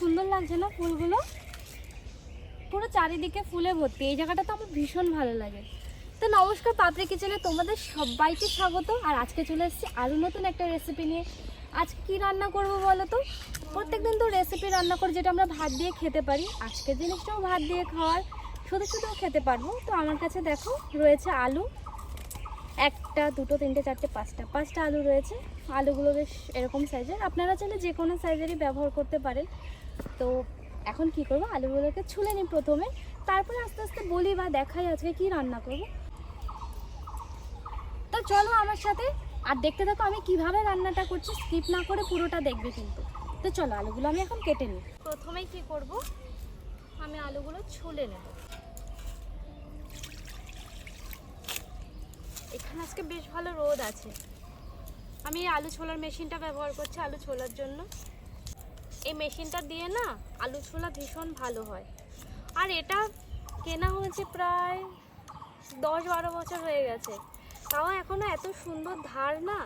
সুন্দর লাগছে না ফুলগুলো? পুরো চারিদিকে ফুলে ভর্তি। এই জায়গাটা তো আমার ভীষণ ভালো লাগে। তো নমস্কার পাপড়ি কিচেনে তোমাদের সবাইকে স্বাগত। আর আজকে চলে এসেছি আরও নতুন একটা রেসিপি নিয়ে। আজকে কি রান্না করব বলো তো? প্রত্যেকদিন তো রেসিপি রান্না করে যেটা আমরা ভাত দিয়ে খেতে পারি, আজকের জিনিসটাও ভাত দিয়ে খাওয়ার। শুধু শুধুও খেতে পারব। তো আমার কাছে দেখো, রয়েছে আলু একটা, দুটো, তিনটে, চারটে, পাঁচটা। পাঁচটা আলু রয়েছে। আলুগুলো বেশ এরকম সাইজের আপনারা চাইলে যে কোনো সাইজেরই ব্যবহার করতে পারেন। তো এখন কি করব? আলুগুলোকে ছুলে নিই প্রথমে। তারপরে আস্তে আস্তে বলি বা দেখাই আজকে কি রান্না করব। তো চলো আমার সাথে। আর দেখতে থাকো, আমি কীভাবে রান্নাটা করছি। স্কিপ না করে পুরোটা দেখবে কিন্তু। তো চলো, আলুগুলো আমি এখন কেটে নিই। প্রথমেই কি করব? আমি আলুগুলো ছুলে নেব। এখানে আজকে বেশ ভালো রোদ আছে। আমি এই আলু ছোলার মেশিনটা ব্যবহার করছি আলু ছোলার জন্য। এই মেশিনটা দিয়ে না আলু ছোলা ভীষণ ভালো হয়। আর এটা কেনা হয়েছে প্রায় দশ বারো বছর হয়ে গেছে। তাও এখনও এত সুন্দর ধার না।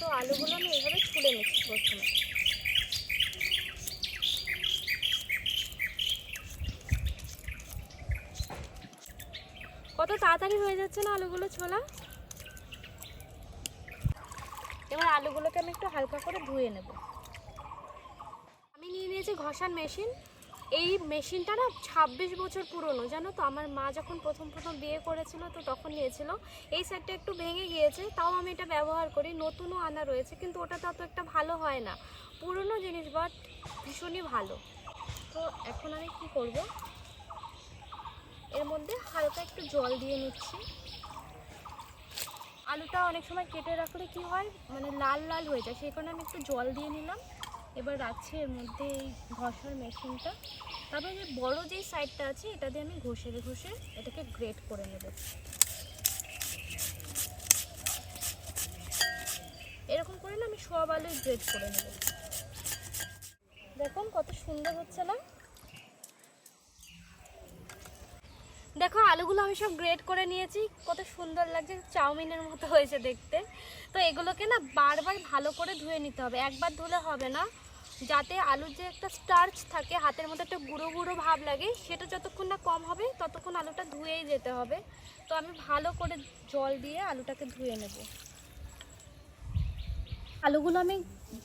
তো আলুগুলো আমি এভাবে ছুলে নিচ্ছি প্রথমে কত তাড়াতাড়ি হয়ে যাচ্ছে না আলুগুলো ছোলা? এবার আলুগুলোকে আমি একটু হালকা করে ধুয়ে নেব। আমি নিয়ে নিয়েছি ঘষার মেশিন। এই মেশিনটা না ছাব্বিশ বছর পুরনো, জানো তো? আমার মা যখন প্রথম প্রথম বিয়ে করেছিল তো তখন নিয়েছিল। এই সাইডটা একটু ভেঙে গিয়েছে, তাও আমি এটা ব্যবহার করি, নতুনও আনা রয়েছে, কিন্তু ওটা তত একটা ভালো হয় না। পুরনো জিনিস বাট ভীষণই ভালো। তো এখন আমি কি করব? এর মধ্যে হালকা একটু জল দিয়ে নিচ্ছি। আলুটা অনেক সময় কেটে রাখলে কি হয় মানে লাল লাল হয়ে যায়, সেই কারণে আমি একটু জল দিয়ে নিলাম। এবার রাখছি এর মধ্যে এই ঘষার মেশিনটা। তারপরে যে বড় যেই সাইডটা আছে, এটা দিয়ে আমি ঘষে ঘষে এটাকে গ্রেট করে নেব। এরকম করে না আমি সব আলুই গ্রেট করে নেব। দেখুন কত সুন্দর হচ্ছে না? দেখো, আলুগুলো আমি সব গ্রেড করে নিয়েছি। কত সুন্দর লাগছে, চাউমিনের মতো হয়েছে দেখতে। তো এগুলোকে না বারবার ভালো করে ধুয়ে নিতে হবে। একবার ধুলে হবে না। যাতে আলুর যে একটা স্টার্চ থাকে, হাতের মধ্যে একটা গুঁড়ো গুঁড়ো ভাব লাগে, সেটা যতক্ষণ না কম হবে, ততক্ষণ আলুটা ধুয়েই যেতে হবে। তো আমি ভালো করে জল দিয়ে আলুটাকে ধুয়ে নেব। আলুগুলো আমি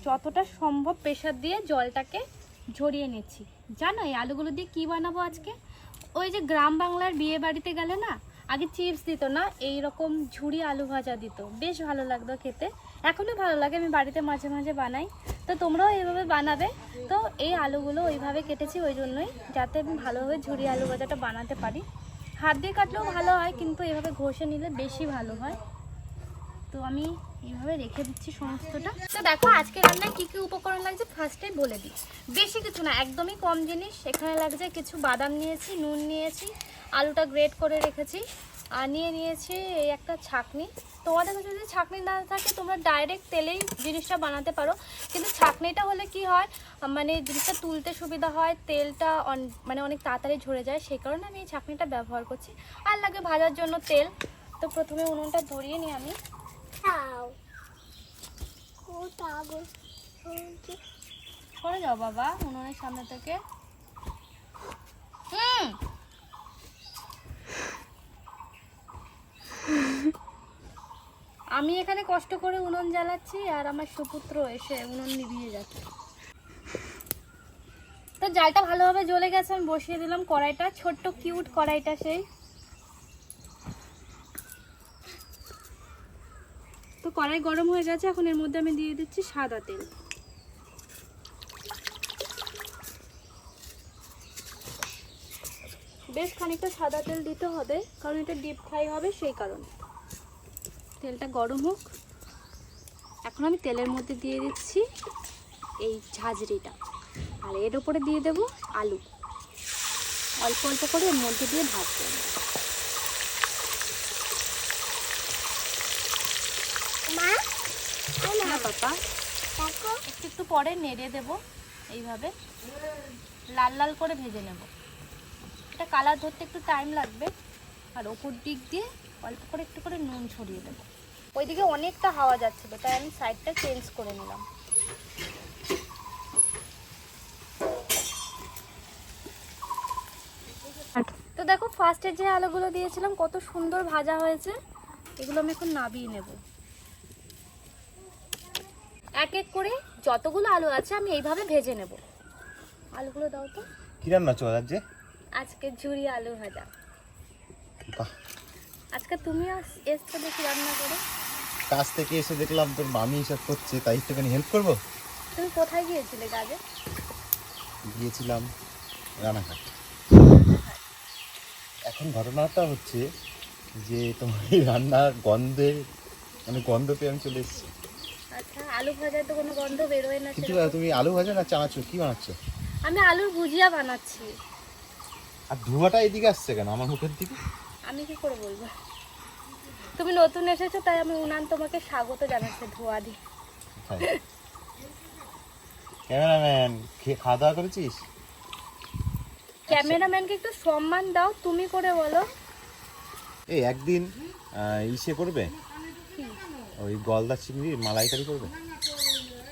যতটা সম্ভব প্রেশার দিয়ে জলটাকে ঝরিয়ে নিচ্ছি। জানো এই আলুগুলো দিয়ে কী বানাবো আজকে? ওই যে গ্রাম বাংলার বিয়ে বাড়িতে গেলে না, আগে চিপস দিত না এই রকম ঝুড়ি আলু ভাজা দিত। বেশ ভালো লাগতো খেতে। এখনও ভালো লাগে, আমি বাড়িতে মাঝে মাঝে বানাই। তো তোমরাও এইভাবে বানাবে। তো এই আলুগুলো ওইভাবে কেটেছি ওই জন্যই, যাতে আমি ভালোভাবে ঝুড়ি আলু ভাজাটা বানাতে পারি। হাত দিয়ে কাটলেও ভালো হয়, কিন্তু এভাবে ঘষে নিলে বেশি ভালো হয়। তো আমি এইভাবে রেখে দিচ্ছি সমস্তটা। তো দেখো, আজকে রান্নায় কী কী উপকরণ লাগছে ফার্স্টেই বলে দিই। বেশি কিছু না, একদমই কম জিনিস। এখানে লাগছে কিছু বাদাম নিয়েছি, নুন নিয়েছি, আলুটা গ্রেট করে রেখেছি। আর নিয়ে নিয়েছি এই একটা ছাকনি। তোমাদের কাছে যদি ছাকনি না থাকে, তোমরা ডাইরেক্ট তেলেই জিনিসটা বানাতে পারো। কিন্তু ছাকনিটা হলে কি হয় মানে জিনিসটা তুলতে সুবিধা হয়, তেলটা মানে অনেক তাড়াতাড়ি ঝরে যায়, সেই কারণে আমি এই ছাকনিটা ব্যবহার করছি। আর লাগে ভাজার জন্য তেল। তো প্রথমে উনুনটা ধরিয়ে নিই আমি। যাও বাবা উনুনের সামনে থেকে। আমি এখানে কষ্ট করে উনুন জ্বালাচ্ছি আর আমার সুপুত্র এসে উনুন নিভিয়ে যাচ্ছে। তো জালটা ভালোভাবে জ্বলে গেছে, আমি বসিয়ে দিলাম কড়াইটা, ছোট্ট কিউট কড়াইটা সেই। তো কড়াই গরম হয়ে গেছে এখন এর মধ্যে আমি দিয়ে দিচ্ছি সাদা তেল। বেশ খানিকটা সাদা তেল দিতে হবে, কারণ এটা ডিপ ফ্রাই হবে সেই কারণে। তেলটা গরম হোক। এখন আমি তেলের মধ্যে দিয়ে দিচ্ছি এই ঝাঁঝরিটা। আর এর উপরে দিয়ে দেব আলু। অল্প অল্প করে এর মধ্যে দিয়ে ভাজতে মা না পাপা। একটু একটু পরে নেড়ে দেব এইভাবে। লাল লাল করে ভেজে নেব। এটা কালার ধরতে একটু টাইম লাগবে। আর ওপর দিক দিয়ে অল্প করে একটু করে নুন ছড়িয়ে দেবো। ওইদিকে অনেকটা হাওয়া যাচ্ছিল তাই আমি সাইডটা চেঞ্জ করে নিলাম। তো দেখো ফার্স্টে যে আলুগুলো দিয়েছিলাম কত সুন্দর ভাজা হয়েছে। এগুলো আমি এখন নাবিয়ে নেব। এক এক করে যতগুলো আলু আছে আমি এইভাবে ভেজে নেব। আলুগুলো দাও তো। কি রান্না চল আজ যে আজকে ঝুরি আলু ভাজা। আজকে তুমি এসছো দেখি রান্না করে। কাজ থেকে এসে দেখলাম তোর মামি হিসাব করছে তাই একটুখানি হেল্প করব? তুমি কোথায় গিয়েছিলে কাজে গিয়েছিলাম রানাঘাট। এখন ঘটনাটা হচ্ছে যে তোমার এই রান্নার গন্ধে মানে গন্ধ পেয়ে আমি চলে এসেছি। আলু ভাজার তো কোনো গন্ধ বেরোয় না কিন্তু তুমি আলু ভাজা না চানাচ্ছ কি বানাচ্ছ? আমি আলুর ভুজিয়া বানাচ্ছি। আর ধোঁয়াটা এদিকে আসছে কেন? আমার মুখের দিকে? আমি কি করে বলব? তুমি নতুন এসেছ তাই আমি উনান তোমাকে স্বাগত জানাচ্ছি ধোয়া দিয়ে। ক্যামেরাম্যান খেয়ে খাওয়া দাওয়া করেছিস? ক্যামেরাম্যানকে একটু সম্মান দাও তুমি করে বলো। এই একদিন ইসে করবে? ওই গলদা চিংড়ির মালাইকারি করবে?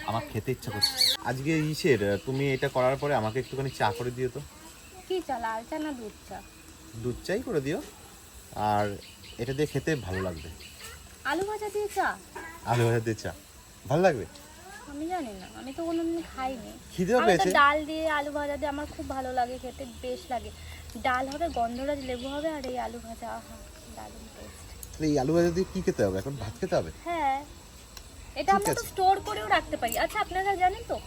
আমার খেতে ইচ্ছা করছে। আজকে ইসের তুমি এটা করার পরে আমাকে একটুখানি চা করে দিও তো। কি চা? লাল চা না দুধ চা? দুধ চাই করে দিও। আর এটা দিয়ে খেতে ভালো লাগবে। আলু ভাজা দিয়ে চা? আলু ভাজা দিয়ে চা। ভালো লাগবে? আমি জানি না। আমি তো কোনোদিন খাইনি। খিদেও পেয়েছে? ডাল দিয়ে আলু ভাজা দিয়ে আমার খুব ভালো লাগে খেতে বেশ লাগে। ডাল হবে গন্ধরাজ লেবু হবে আর এই আলু ভাজা আহা দারুণ টেস্ট তাহলে এই আলু ভাজা দিয়ে কি খেতে হবে? এখন ভাত খেতে হবে? হ্যাঁ। এটা আমরা তো স্টোর করেও রাখতে পারি। আচ্ছা আপনারা জানেন তো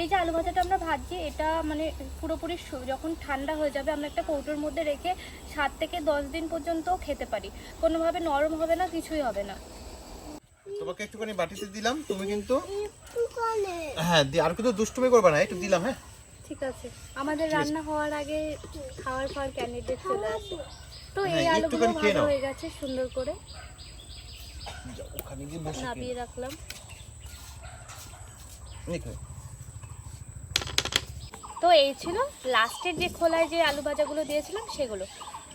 এই যে আলু ভাজাটা আমরা ভাজছি এটা মানে পুরোপুরি যখন ঠান্ডা হয়ে যাবে আমরা একটা কৌটোর মধ্যে রেখে সাত থেকে দশ দিন পর্যন্ত খেতে পারি। কোনোভাবে নরম হবে না কিছুই হবে না। তোমাকে একটুখানি বাটিতে দিলাম তুমি কিন্তু হ্যাঁ আর কিন্তু দুষ্টুমি করবে না একটু দিলাম হ্যাঁ? ঠিক আছে। আমাদের রান্না হওয়ার আগে খাওয়ার পর ক্যান্ডিডেট চলে আসে তো এই হ্যাঁ, আলুগুলো ভালো হয়ে গেছে সুন্দর করে। ওখানে গিয়ে বসে রাখলাম। তো এই ছিল লাস্টের যে খোলায় যে আলু ভাজাগুলো দিয়েছিলাম সেগুলো।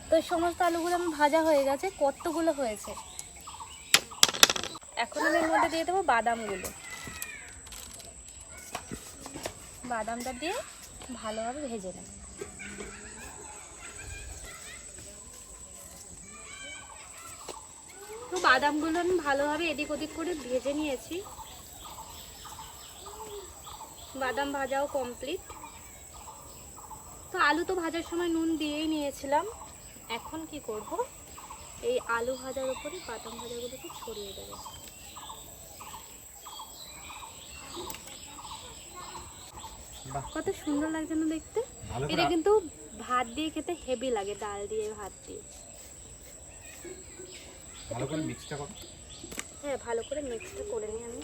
তো এই সমস্ত আলুগুলো আমার ভাজা হয়ে গেছে কতগুলো হয়েছে? এখন আমি এর মধ্যে দিয়ে দেবো বাদামগুলো। বাদামটা দিয়ে ভালোভাবে ভেজে নেব তো বাদামগুলো আমি ভালোভাবে এদিক ওদিক করে ভেজে নিয়েছি। বাদাম ভাজাও কমপ্লিট তো আলু তো ভাজার সময় নুন দিয়েই নিয়েছিলাম। এখন কি করব? এই আলু ভাজার উপরে বাদাম ভাজাগুলোকে ছড়িয়ে দেবো। কত সুন্দর লাগছে না দেখতে? এটা কিন্তু ভাত দিয়ে খেতে হেভি লাগে ডাল দিয়ে ভাত দিয়ে। ভালো করে মিক্সটা করো। হ্যাঁ ভালো করে মিক্সটা করে নিই আমি।